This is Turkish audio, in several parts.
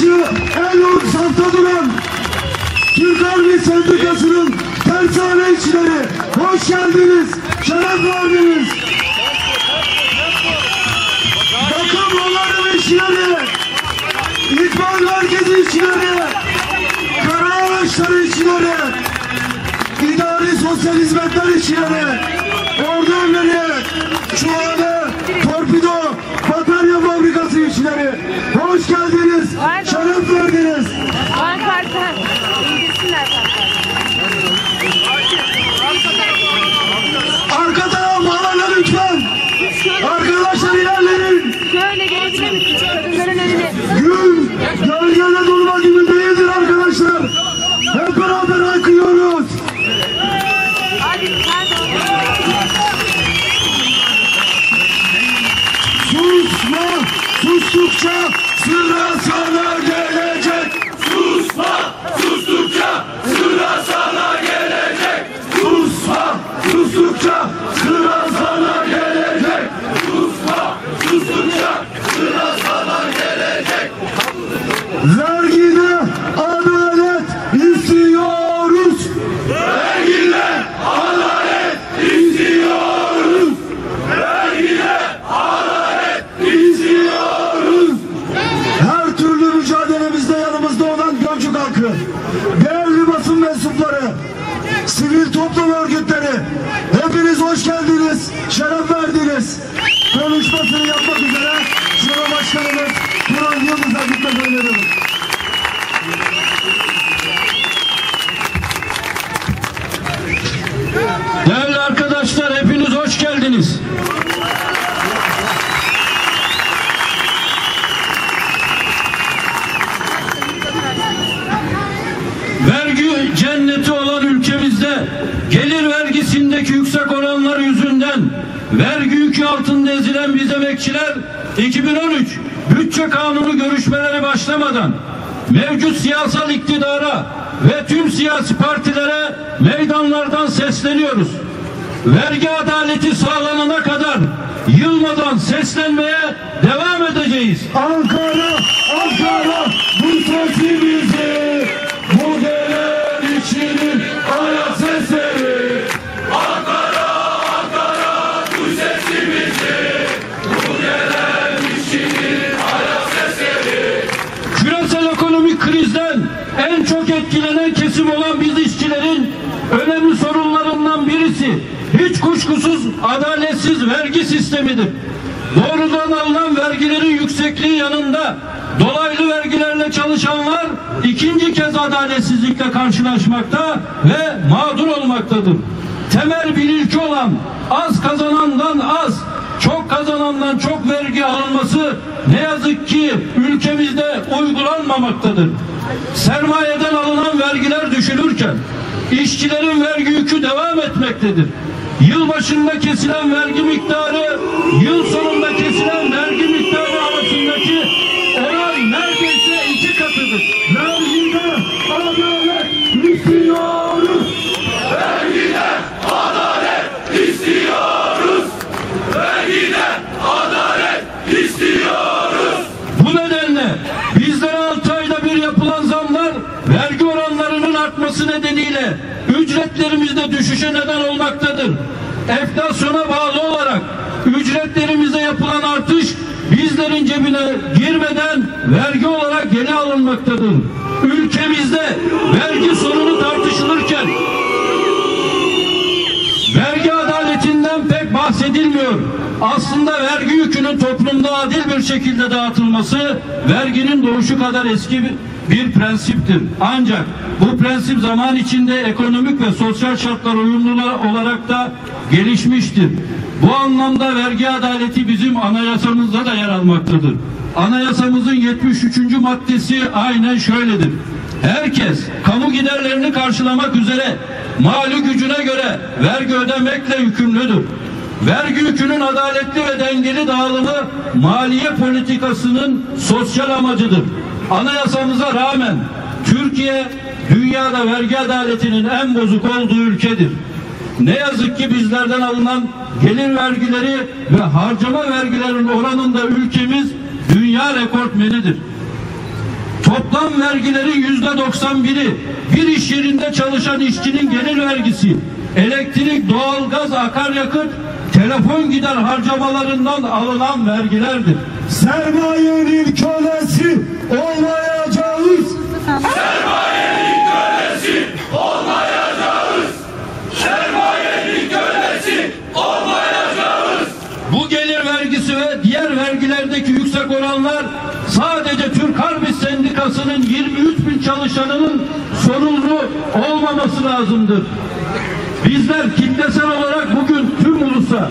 en ön safta duran Türk Harbi Sendikası'nın tersane işçileri, hoş geldiniz, şeref verdiniz. Bakım yolları işçileri, İtfaiye merkezi işçileri, kara araçları işçileri, İdari sosyal hizmetler işçileri, ordu evleri, çuvalı, torpido, Vergide adalet istiyoruz. Vergide adalet istiyoruz. Vergide İzliyoruz. Her türlü mücadelemizde yanımızda olan Gölcük halkı, değerli basın mensupları, sivil toplum örgütleri, hepiniz hoş geldiniz, şeref verdiniz. Konuşmasını yapmak üzere Şura Başkanımız Turan Yıldız'a gitmek öneriyorum. Değerli arkadaşlar hepiniz hoş geldiniz. Vergi cenneti olan ülkemizde gelir vergisindeki yüksek oranlar yüzünden vergi yükü altında ezilen biz emekçiler 2013 bütçe kanunu görüşmeleri başlamadan mevcut siyasal iktidara ve tüm siyasi partilere meydanlardan sesleniyoruz. Vergi adaleti sağlanana kadar yılmadan seslenmeye devam edeceğiz. Ankara, Ankara bu sesimizi bu etkilenen kesim olan biz işçilerin önemli sorunlarından birisi hiç kuşkusuz adaletsiz vergi sistemidir. Doğrudan alınan vergilerin yüksekliği yanında dolaylı vergilerle çalışanlar ikinci kez adaletsizlikle karşılaşmakta ve mağdur olmaktadır. Temel bir ilke olan az kazanandan az, çok kazanandan çok vergi alınması ne yazık ki ülkemizde uygulanmamaktadır. Sermayeden alınan vergiler düşülürken işçilerin vergi yükü devam etmektedir. Yıl başında kesilen vergi miktarı yıl sonunda oranlarının artması nedeniyle ücretlerimizde düşüşe neden olmaktadır. Enflasyona bağlı olarak ücretlerimizde yapılan artış bizlerin cebine girmeden vergi olarak geri alınmaktadır. Ülkemizde vergi sorunu tartışılırken Vergi adaletinden pek bahsedilmiyor. Aslında vergi yükünün toplumda adil bir şekilde dağıtılması verginin doğuşu kadar eski bir- prensiptir. Ancak bu prensip zaman içinde ekonomik ve sosyal şartlar uyumlu olarak da gelişmiştir. Bu anlamda vergi adaleti bizim anayasamızda da yer almaktadır. Anayasamızın 73. maddesi aynen şöyledir. Herkes kamu giderlerini karşılamak üzere mali gücüne göre vergi ödemekle yükümlüdür. Vergi yükünün adaletli ve dengeli dağılımı maliye politikasının sosyal amacıdır. Anayasamıza rağmen Türkiye dünyada vergi adaletinin en bozuk olduğu ülkedir. Ne yazık ki bizlerden alınan gelir vergileri ve harcama vergilerinin oranında ülkemiz dünya rekortmenidir. Toplam vergilerin yüzde 91'i bir iş yerinde çalışan işçinin gelir vergisi, elektrik, doğalgaz, akaryakıt, telefon gider harcamalarından alınan vergilerdir. Sermayenin kölesi olmayacağız. Bu gelir vergisi ve diğer vergilerdeki yüksek oranlar sadece Türk Harbi Sendikası'nın 23 bin çalışanının sorumlu olmaması lazımdır. Bizler kitlesel olarak bugün tüm ulusa,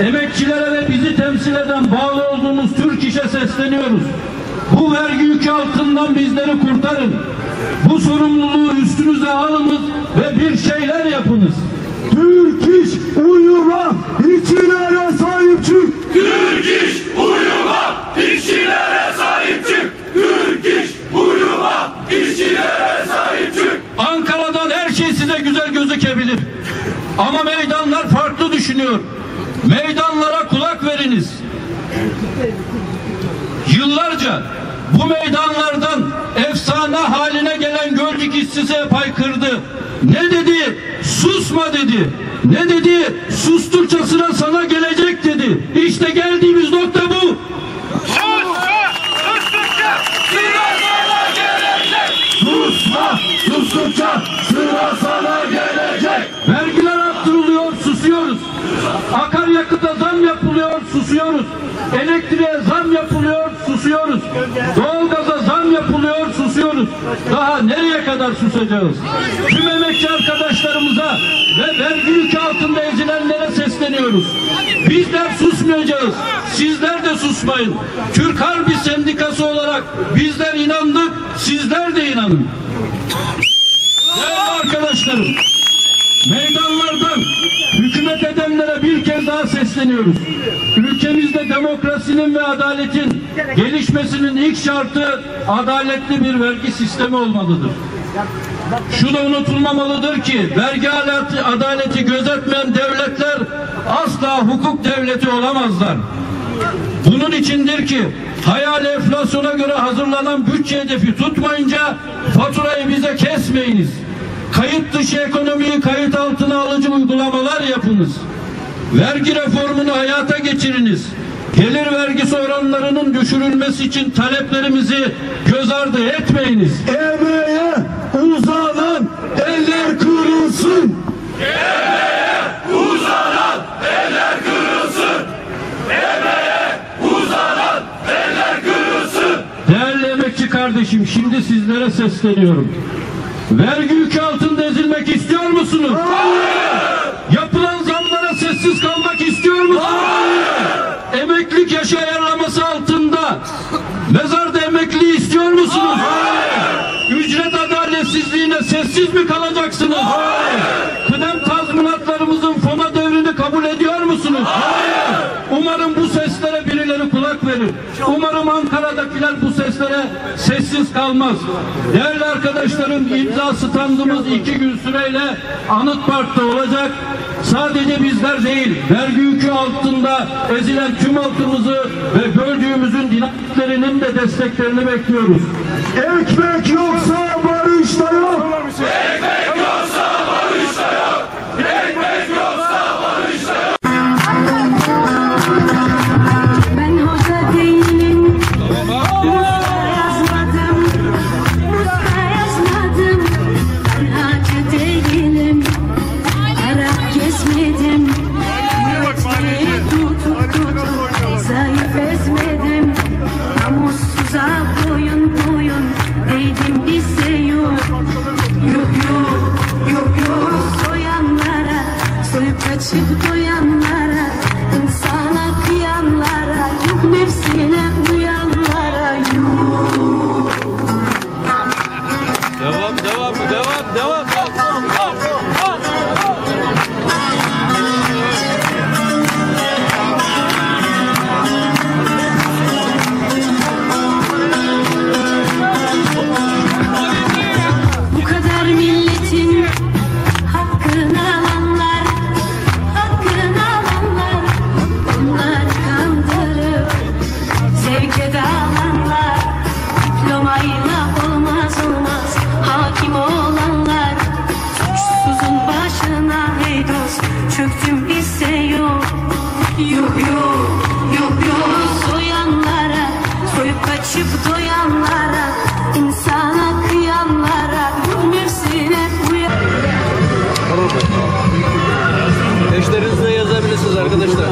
emekçilere ve bizi temsil eden bağlı olduğumuz Türk İş'e sesleniyoruz. Bu vergi yükü altından bizleri kurtarın. Bu sorumluluğu üstünüze alınız ve bir şeyler yapınız. Türk iş uyuma, işçilere sahip çık. Türk iş uyuma, işçilere sahip çık. Türk iş uyuma, işçilere sahip çık. Ankara'dan her şey size güzel gözükebilir. Ama meydanlar farklı düşünüyor. Meydanlara kulak veriniz. Yıllarca bu meydanlardan efsane haline gelen Gölcük işçisi hep haykırdı. Ne dedi? Susma dedi. Ne dedi? Sustukça sana gelecek dedi. İşte geldiğimiz yapılıyor, susuyoruz. Daha nereye kadar susacağız? Tüm emekçi arkadaşlarımıza ve vergi yükü altında ezilenlere sesleniyoruz. Bizler susmayacağız. Sizler de susmayın. Türk Harbi Sendikası olarak bizler inandık, sizler de inanın. Değerli arkadaşlarım, Meydanlardan hükümet edenlere bir kez daha sesleniyoruz. Demokrasinin ve adaletin gelişmesinin ilk şartı adaletli bir vergi sistemi olmalıdır. Şu da unutulmamalıdır ki vergi adaleti, adaleti gözetmeyen devletler asla hukuk devleti olamazlar. Bunun içindir ki hayal enflasyona göre hazırlanan bütçe hedefi tutmayınca faturayı bize kesmeyiniz. Kayıt dışı ekonomiyi kayıt altına alıcı uygulamalar yapınız. Vergi reformunu hayata geçiriniz. Gelir vergisi oranlarının düşürülmesi için taleplerimizi göz ardı etmeyiniz. Emeğe uzanan eller kırılsın. Uzanan eller kırılsın. Emeğe uzanan eller kırılsın. Değerli emekçi kardeşim şimdi sizlere sesleniyorum. Vergi yükü altında ezilmek istiyor musunuz? Hayır. Emeklilik yaşı ayarlaması altında. Mezarda emekli istiyor musunuz? Hayır. Ücret adaletsizliğine sessiz mi kalacaksınız? Hayır. Kıdem tazminatlarımızın fona devrini kabul ediyor musunuz? Hayır. Umarım bu seslere birileri kulak verir. Umarım Ankara'dakiler bu seslere sessiz kalmaz. Değerli arkadaşlarım imza standımız iki gün süreyle Anıt Park'ta olacak. Sadece bizler değil, vergi yükü altında ezilen tüm halkımızı ve böldüğümüzün dinamiklerinin de desteklerini bekliyoruz. Ekmek yoksa barış da yok. Ekmek soyup kaçıp doyanlara insana kıyanlara nefsine Gittim bize yok. Yok yok yok yok. Soyanlara Soyup kaçıp doyanlara insana kıyanlara Nefsine uyan Tamam Eşlerinize yazabilirsiniz arkadaşlar.